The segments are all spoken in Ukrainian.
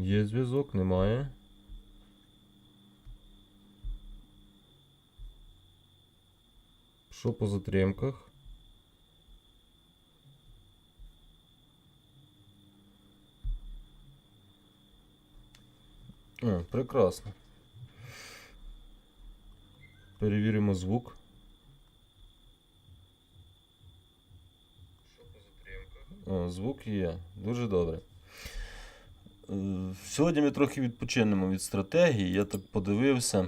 Є зв'язок, немає. Що по затримках? О, прекрасно. Перевіримо звук. О, звук є. Дуже добре. Е, Сьогодні ми трохи відпочинемо від стратегії. Я так подивився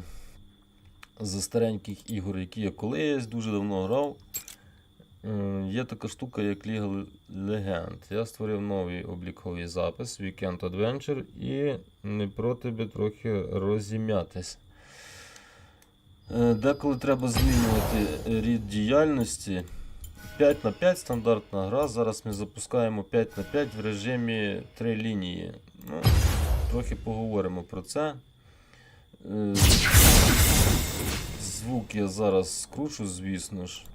за стареньких ігор, які я колись дуже давно грав. Е, Є така штука, як Ліга Легенд. Я створив новий обліковий запис Weekend Adventure і не проти би трохи розім'ятись. Е, Деколи треба змінювати рід діяльності. 5 на 5 стандартна гра. Зараз ми запускаємо 5 на 5 в режимі 3 лінії. Ну, трохи поговоримо про це. Е, Звук я зараз скручу, звісно ж.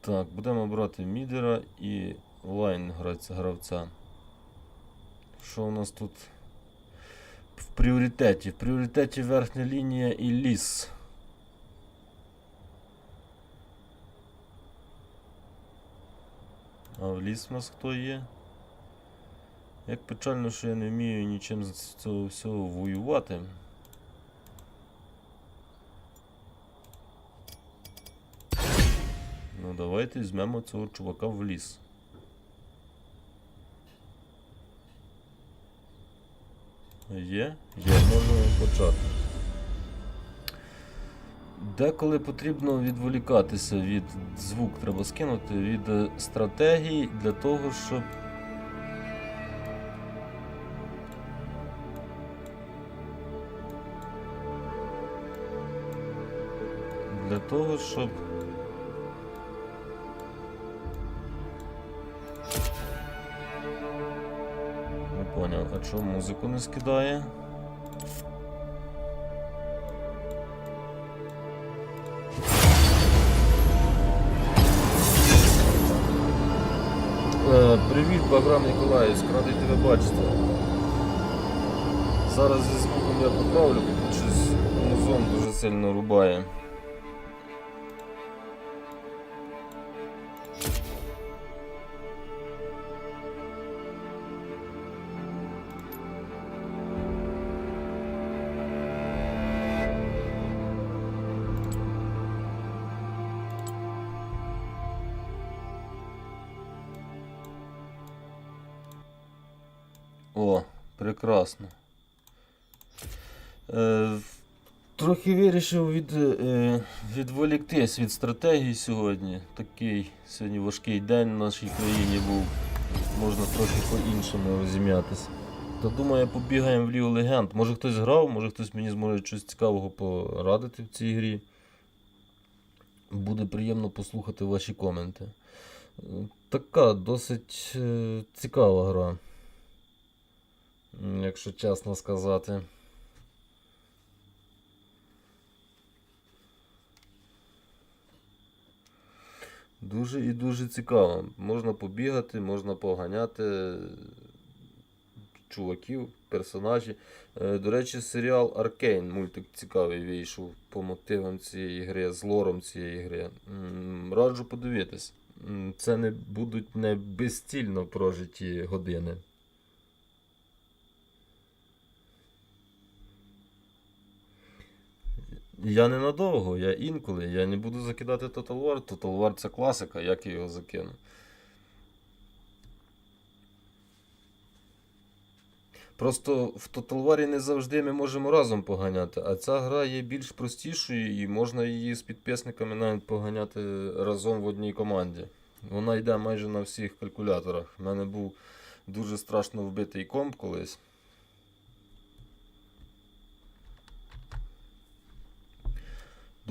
Так, будемо брати мідера і лайн гравця-. Що у нас тут в пріоритеті? В пріоритеті верхня лінія і ліс. А в ліс у нас хто є? Як печально, що я не вмію нічим з цього всього воювати. Ну давайте візьмемо цього чувака в ліс. Є? Є, можемо почати. Деколи потрібно відволікатися від звук треба скинути від е, стратегій для того, щоб. Для того, щоб. Не поняв, а чому музику не скидає? Привіт, Баграм Ніколаївськ, радий тебе бачити. Зараз зі звуком я поправлю, бо тут щось музон дуже сильно рубає. О, прекрасно. Е, трохи вирішив від, е, відволіктись від стратегії сьогодні. Такий сьогодні важкий день в нашій країні був. Можна трохи по-іншому розім'ятися. То думаю, побігаємо в Лігу Легенд. Може хтось грав, може хтось мені зможе щось цікавого порадити в цій грі. Буде приємно послухати ваші коменти. Е, Така досить е, цікава гра. Якщо чесно сказати. Дуже і дуже цікаво. Можна побігати, можна поганяти чуваків, персонажі. Е, До речі, серіал Аркейн, мультик цікавий вийшов по мотивам цієї гри, з лором цієї гри. Раджу подивитись. Це не будуть не безцільно прожиті години. Я ненадовго, я інколи. Я не буду закидати Total War. Total War це класика, як я його закину. Просто в Total War не завжди ми можемо разом поганяти, а ця гра є більш простішою і можна її з підписниками навіть поганяти разом в одній команді. Вона йде майже на всіх калькуляторах. У мене був дуже страшно вбитий комп колись.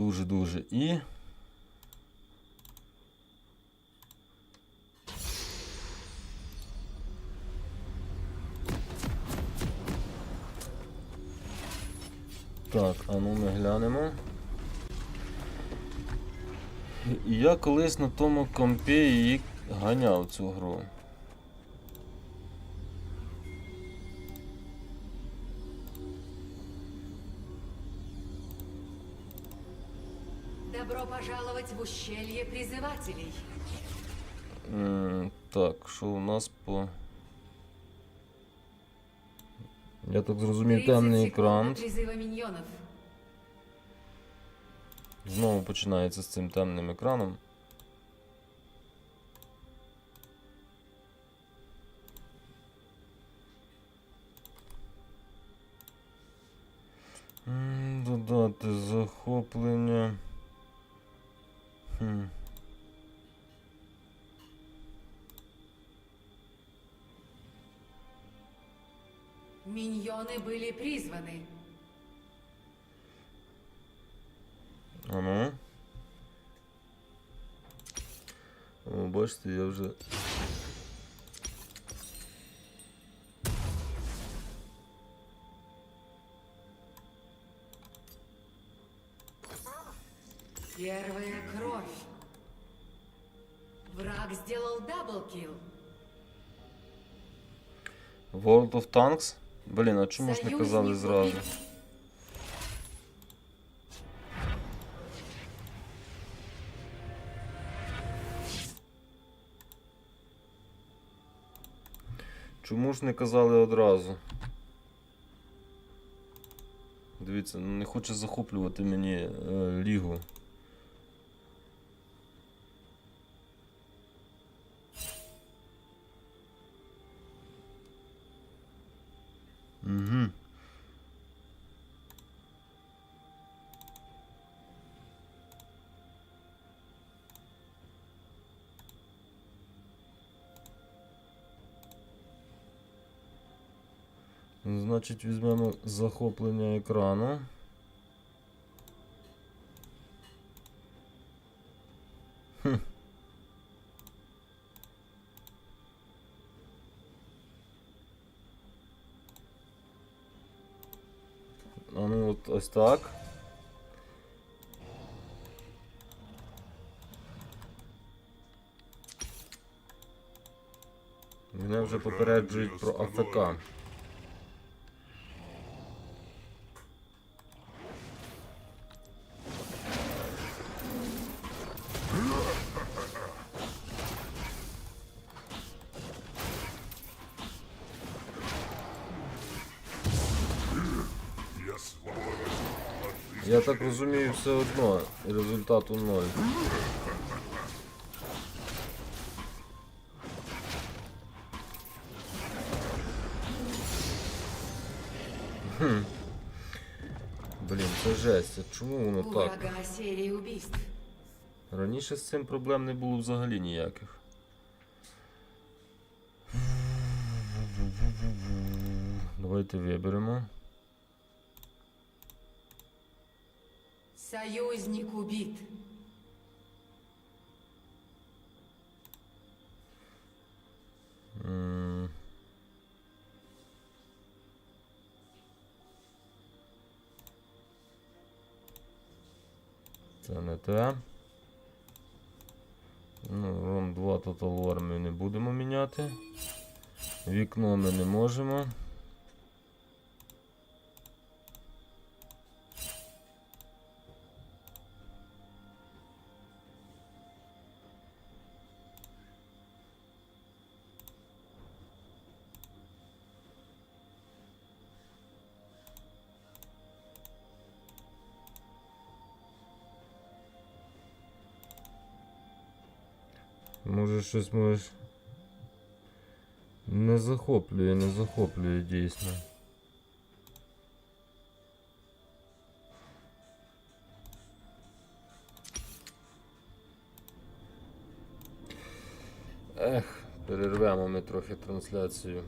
Дуже-дуже. І. Так, а ну ми глянемо. І Я колись на тому компі її ганяв цю гру. Пожаловать в ущелье призывателей. Так, що у нас по. Я так зрозумів, 30 темний екран. Знову починається з цим темним екраном. Додати захоплення. Миньоны были призваны. А ну. Бачите, я вже. World of Tanks? Блін, а чому ж не казали зразу? Чому ж не казали одразу? Дивіться, ну не хоче захоплювати мені е, лігу. Значить, візьмемо захоплення екрану. А ну от ось так. Мене вже попереджують про АФК. Я так розумію, все одно результату ноль. Хм. Блін, це жесть. А чому воно так? Раніше з цим проблем не було взагалі ніяких. Давайте виберемо. Союзник убит. М. Це не те. Ну, ром 2 Total War ми не будемо міняти. Вікно ми не можемо. Може щось можеш. Не захоплює, не захоплює дійсно. Ех, перервемо ми трохи трансляцію.